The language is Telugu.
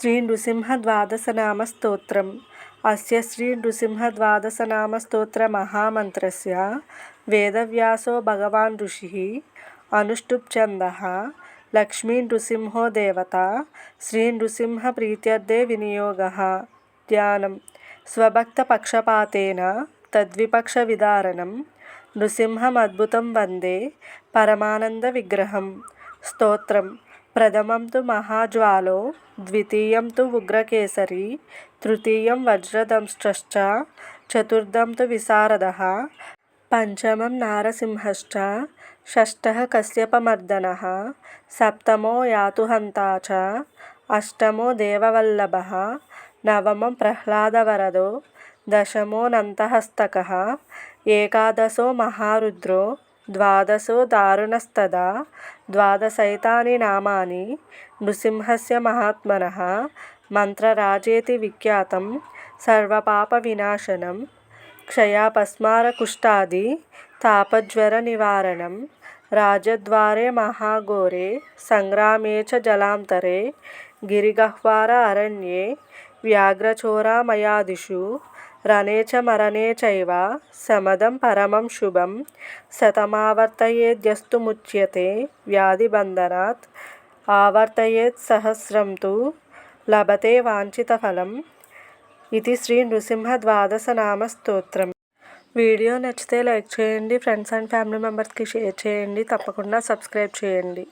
శ్రీ నృసింహ ద్వాదశనామ స్తోత్రం అస్య శ్రీ నృసింహ ద్వాదశనామ స్తోత్ర మహామంత్రస్య వేదవ్యాసో భగవాన్ ఋషి అనుష్టుప్ ఛందः లక్ష్మీ నృసింహో దేవత శ్రీ నృసింహ ప్రీత్యర్థే వినియోగ ధ్యానం స్వభక్త పక్షపాతేన తద్విపక్ష విదారణం నృసింహమద్భుతం వందే పరమానంద విగ్రహం స్తోత్రం ప్రథమం తు మహాజ్వాలో ద్వితీయం తు ఉగ్రకేసరి తృతీయం వజ్రదంశ్చ చతుర్థం తు విశారదः పంచమం నారసింహశ్చ షష్ఠः కశ్యపమర్దన సప్తమో యాతుహంతా చ అష్టమో దేవవల్లభ నవమం ప్రహ్లాదవరదో దశమో నంతహస్తక ఏకాదశో మహారుద్రో ద్వాదశో దారుణస్తదా? ద్వాదశైతాని నామాని నృసింహస్య మహాత్మనः మంత్రరాజేతి విఖ్యాతం సర్వపాపవినాశనం క్షయాపస్మారకుష్ఠాది తాపజ్వరనివారణం రాజద్వారే మహాఘోరే సంగ్రామే చ జలాంతరే గిరిగహ్వార అరణ్యే వ్యాఘ్రచోరామయాదిషు రణే చ మరణే చైవ శమదం పరమం శుభం శతమావర్తయేద్యస్తు ముచ్యతే వ్యాధిబంధనాత్ ఆవర్తయేత్ సహస్రం తు లభతే వాంఛితఫలం ఇది శ్రీ నృసింహ ద్వాదశనామ స్తోత్రం వీడియో నచ్చితే లైక్ చేయండి ఫ్రెండ్స్ అండ్ ఫ్యామిలీ మెంబర్స్కి షేర్ చేయండి తప్పకుండా సబ్స్క్రైబ్ చేయండి.